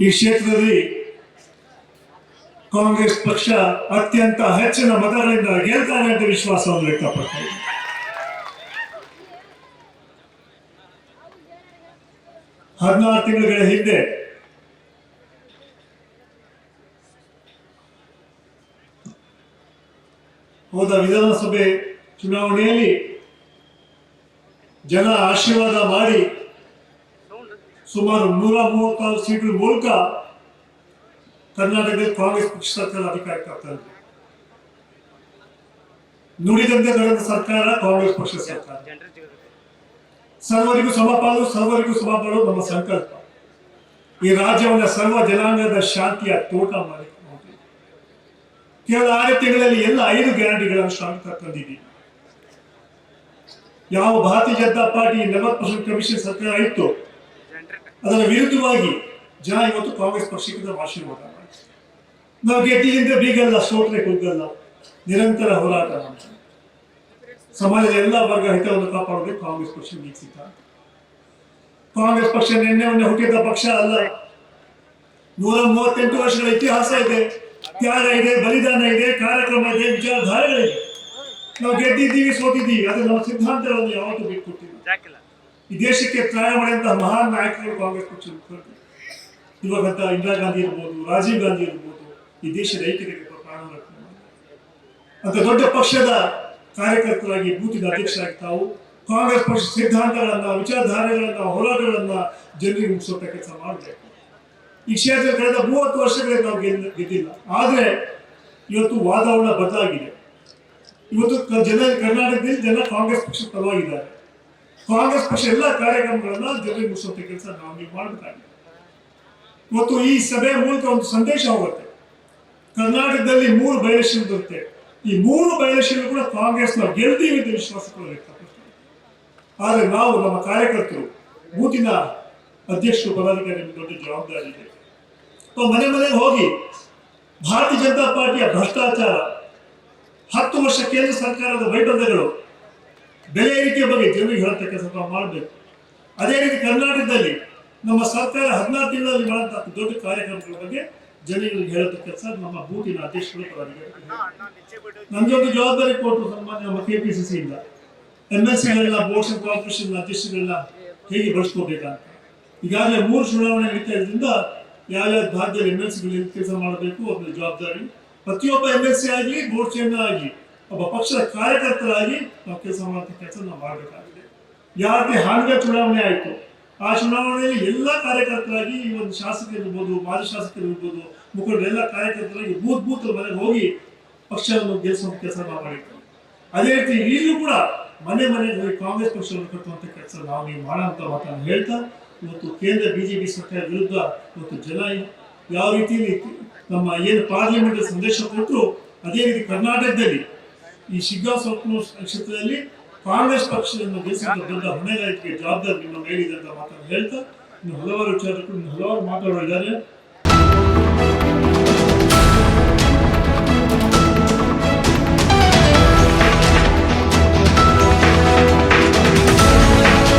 ಈ ಕ್ಷೇತ್ರದಲ್ಲಿ ಕಾಂಗ್ರೆಸ್ ಪಕ್ಷ ಅತ್ಯಂತ ಹೆಚ್ಚಿನ ಮತಗಳಿಂದ ಗೆಲ್ತಾನೆ ಅಂತ ವಿಶ್ವಾಸವನ್ನು ವ್ಯಕ್ತಪಡ್ತಾರೆ ಹದಿನಾರು ತಿಂಗಳ ಹಿಂದೆ ಹೋದ ವಿಧಾನಸಭೆ ಚುನಾವಣೆಯಲ್ಲಿ ಜನ ಆಶೀರ್ವಾದ ಮಾಡಿ ಸುಮಾರು ನೂರ ಮೂವತ್ತಾರು ಸೀಟು ಮೂಲಕ ಕರ್ನಾಟಕದಲ್ಲಿ ಕಾಂಗ್ರೆಸ್ ಪಕ್ಷ ಸರ್ಕಾರ ಅಧಿಕಾರಕ್ಕೆ ಆಗ್ತಾ ಇದೆ. ನುಡಿದಂತೆ ನಡೆದ ಸರ್ಕಾರ, ಕಾಂಗ್ರೆಸ್ ಪಕ್ಷ ಸರ್ಕಾರ. ಸರ್ವರಿಗೂ ಸಮಪಾಲು ಸರ್ವರಿಗೂ ಸಮಪಾಲು ನಮ್ಮ ಸಂಕಲ್ಪ. ಈ ರಾಜ್ಯವನ್ನ ಸರ್ವ ಜನಾಂಗದ ಶಾಂತಿಯ ತೋಟ ಮಾಡಿ ಕೇವಲ ಆರು ತಿಂಗಳಲ್ಲಿ ಎಲ್ಲ ಐದು ಗ್ಯಾರಂಟಿಗಳನ್ನು ಶಾಂತ ತಂದಿದ್ದೀವಿ ಯಾವ ಭಾರತೀಯ ಜನತಾ ಪಾರ್ಟಿ ನಲವತ್ತು ಪರ್ಸೆಂಟ್ ಕಮಿಷನ್ ಸರ್ಕಾರ ಇತ್ತು ಅದರ ವಿರುದ್ಧವಾಗಿ ಜನ ಇವತ್ತು ಕಾಂಗ್ರೆಸ್ ಪಕ್ಷಕ್ಕೆ ಭಾಷೆ ಆಶೀರ್ವಾದ ಮಾಡಿ ನಾವು ಗೆದ್ದಿಗಿಂತ ಬೀಗಲ್ಲ ಸೋಟ್ರೆ ಕುಗ್ಗಲ್ಲ ನಿರಂತರ ಹೋರಾಟ ಸಮಾಜದ ಎಲ್ಲ ವರ್ಗ ಹಿತವನ್ನು ಕಾಪಾಡೋದಕ್ಕೆ ಕಾಂಗ್ರೆಸ್ ಪಕ್ಷ ನಿಶ್ಚಿತ ಕಾಂಗ್ರೆಸ್ ಪಕ್ಷ ನಿನ್ನೆ ಮೊನ್ನೆ ಹುಟ್ಟಿದ ಪಕ್ಷ ಅಲ್ಲ. ನೂರ ಮೂವತ್ತೆಂಟು ವರ್ಷಗಳ ಇತಿಹಾಸ ಇದೆ. ತ್ಯಾಗ ಇದೆ, ಬಲಿದಾನ ಇದೆ, ಕಾರ್ಯಕ್ರಮ ಇದೆ ವಿಚಾರಧಾರೆಗಳಿದೆ ನಾವು ಗೆದ್ದಿದ್ದೀವಿ, ಸೋತಿದ್ದೀವಿ. ಅದು ನಮ್ಮ ಸಿದ್ಧಾಂತಗಳನ್ನು ಯಾವತ್ತೂ ಬಿಟ್ಕೊಟ್ಟಿಲ್ಲ ಈ ದೇಶಕ್ಕೆ ತ್ಯಾಗ ಮಾಡಿದಂತಹ ಮಹಾನ್ ನಾಯಕರು ಕಾಂಗ್ರೆಸ್ ಪಕ್ಷ ಇವಾಗಂತ ಇಂದಿರಾ ಗಾಂಧಿ ಇರ್ಬೋದು, ರಾಜೀವ್ ಗಾಂಧಿ ಇರ್ಬೋದು, ಈ ದೇಶದ ಐಕ್ಯತೆಗೆ ಪ್ರಾಣ ಅಂತ ದೊಡ್ಡ ಪಕ್ಷದ ಕಾರ್ಯಕರ್ತರಾಗಿ ಬೂತಿನ ಅಧ್ಯಕ್ಷರಾಗಿ ತಾವು ಕಾಂಗ್ರೆಸ್ ಪಕ್ಷ ಸಿದ್ಧಾಂತಗಳನ್ನ, ವಿಚಾರಧಾರೆಗಳನ್ನ, ಹೋರಾಟಗಳನ್ನ ಜನರಿಗೆ ಮುಗಿಸುವಂತ ಕೆಲಸ ಮಾಡಬೇಕು. ಈ ಕ್ಷೇತ್ರ ಕಳೆದ ಮೂವತ್ತು ವರ್ಷಗಳಿಂದ ನಾವು ಗೆದ್ದಿಲ್ಲ. ಆದ್ರೆ ಇವತ್ತು ವಾತಾವರಣ ಬದಲಾಗಿದೆ. ಇವತ್ತು ಜನ, ಕರ್ನಾಟಕದಲ್ಲಿ ಜನ ಕಾಂಗ್ರೆಸ್ ಪಕ್ಷ ಪರವಾಗಿದ್ದಾರೆ. ಕಾಂಗ್ರೆಸ್ ಪಕ್ಷ ಎಲ್ಲ ಕಾರ್ಯಕ್ರಮಗಳನ್ನ ಜನರಿಗೆ ಮುಗಿಸುವಂತ ಕೆಲಸ ನಾವು ಮಾಡಬೇಕಾಗಿದೆ. ಇವತ್ತು ಈ ಸಭೆ ಮೂಲಕ ಒಂದು ಸಂದೇಶ ಹೋಗುತ್ತೆ. ಕರ್ನಾಟಕದಲ್ಲಿ ಮೂರು ಬಯಲಕ್ಷಣ ಬರುತ್ತೆ. ಈ ಮೂರು ಬಯಲಕ್ಷಣ ಕೂಡ ಕಾಂಗ್ರೆಸ್ ನಾವು ಗೆಲ್ತೀವಿ ಅಂತ ವಿಶ್ವಾಸ ಕೂಡ ವ್ಯಕ್ತಪಡಿಸ್ತಾರೆ. ಆದರೆ ನಾವು ನಮ್ಮ ಕಾರ್ಯಕರ್ತರು, ಬೂತಿನ ಅಧ್ಯಕ್ಷರು, ಪದಾಧಿಕಾರಿ ದೊಡ್ಡ ಜವಾಬ್ದಾರಿ ಇದೆ. ಮನೆ ಮನೆಗೆ ಹೋಗಿ ಭಾರತೀಯ ಜನತಾ ಪಾರ್ಟಿಯ ಭ್ರಷ್ಟಾಚಾರ, ಹತ್ತು ವರ್ಷ ಕೇಂದ್ರ ಸರ್ಕಾರದ ವೈಫಲ್ಯಗಳು ಬೆಲೆ ಏರಿಕೆ ಬಗ್ಗೆ ಜನರಿಗೆ ಹೇಳತಕ್ಕ ಕೆಲಸ ನಾವು ಮಾಡಬೇಕು. ಅದೇ ರೀತಿ ಕರ್ನಾಟಕದಲ್ಲಿ ನಮ್ಮ ಸರ್ಕಾರ ಹದಿನಾರು ತಿಂಗಳಲ್ಲಿ ಮಾಡುವಂತಹ ದೊಡ್ಡ ಕಾರ್ಯಕ್ರಮಗಳ ಬಗ್ಗೆ ಜನರಿಗೆ ಹೇಳತಕ್ಕ ಕೆಲಸ ನಮ್ಮ ಬೂತಿನ ಅಧ್ಯಕ್ಷರು ಒಂದು ಜವಾಬ್ದಾರಿ ಕೊಟ್ಟು ಸನ್ಮಾನ್ಯ ನಮ್ಮ ಕೆ ಪಿ ಸಿ ಸಿ ಇಂದ ಎಂ ಎಸ್ ಸಿಗಳೆಲ್ಲ ಬೋರ್ಡ್ಸ್ ಅಂಡ್ ಕಾರ್ಪೊರೇಷನ್ ಅಧ್ಯಕ್ಷರೆಲ್ಲ ಹೇಗೆ ಬಳಸ್ಕೋಬೇಕಂತ. ಈಗಾಗಲೇ ಮೂರು ಚುನಾವಣೆ ನಡೀತಾ ಯಾವ ಯಾವ್ಯಾವ ಭಾಗದಲ್ಲಿ ಎಂ ಎಲ್ ಸಿಗಳು ಕೆಲಸ ಮಾಡಬೇಕು ಅದರ ಜವಾಬ್ದಾರಿ ಪ್ರತಿಯೊಬ್ಬ ಎಂ ಎಲ್ ಸಿ ಆಗಲಿ ಬೋರ್ಡ್ ಚೇರ್ಮನ್ ಆಗಲಿ ಒಬ್ಬ ಪಕ್ಷದ ಕಾರ್ಯಕರ್ತರಾಗಿ ನಾವು ಕೆಲಸ ಮಾಡುವಂಥ ಕೆಲಸ ನಾವು ಮಾಡಬೇಕಾಗಿದೆ. ಯಾರಿಗೆ ಹಾನಿಗೆ ಚುನಾವಣೆ ಆಯಿತು, ಆ ಚುನಾವಣೆಯಲ್ಲಿ ಎಲ್ಲ ಕಾರ್ಯಕರ್ತರಾಗಿ ಈ ಒಂದು ಶಾಸಕರಿರ್ಬೋದು ಮಾಜಿ ಶಾಸಕರು ಇರ್ಬೋದು, ಮುಖಂಡರು ಎಲ್ಲ ಕಾರ್ಯಕರ್ತರಾಗಿ ಬೂತ್ ಬೂತ್ ಮನೆಗೆ ಹೋಗಿ ಪಕ್ಷವನ್ನು ಗೆಲ್ಲಿಸುವಂತ ಕೆಲಸ ನಾವು ಮಾಡಿರ್ತೀವಿ. ಅದೇ ರೀತಿ ಈಗಲೂ ಕೂಡ ಮನೆ ಮನೆಗೆ ಕಾಂಗ್ರೆಸ್ ಪಕ್ಷವನ್ನು ಕಟ್ಟುವಂಥ ಕೆಲಸ ನಾವು ನೀವು ಮಾಡೋಂಥ ಮಾತನ್ನು ಹೇಳ್ತಾ, ಇವತ್ತು ಕೇಂದ್ರ ಬಿಜೆಪಿ ಸರ್ಕಾರ ವಿರುದ್ಧ ಇವತ್ತು ಜನ ಯಾವ ರೀತಿಯಲ್ಲಿ ನಮ್ಮ ಏನು ಪಾರ್ಲಿಮೆಂಟ್ ಸಂದೇಶ ಕೊಟ್ಟರು, ಅದೇ ರೀತಿ ಕರ್ನಾಟಕದಲ್ಲಿ ಈ ಶಿಗ್ಗಾ ಸೊಪ್ಪು ಕ್ಷೇತ್ರದಲ್ಲಿ ಕಾಂಗ್ರೆಸ್ ಪಕ್ಷವನ್ನು ಗೆಲ್ಲಿಸಿದ ದೊಡ್ಡ ಹೊಣೆಗಾರಿಕೆ ಜವಾಬ್ದಾರಿ ನಿಮ್ಮ ಮೇಲಿದೆ ಅಂತ ಮಾತನ್ನು ಹೇಳ್ತಾ ಇನ್ನು ಹಲವಾರು ವಿಚಾರಗಳು ಹಲವಾರು ಮಾತಾಡೋರಿದ್ದಾರೆ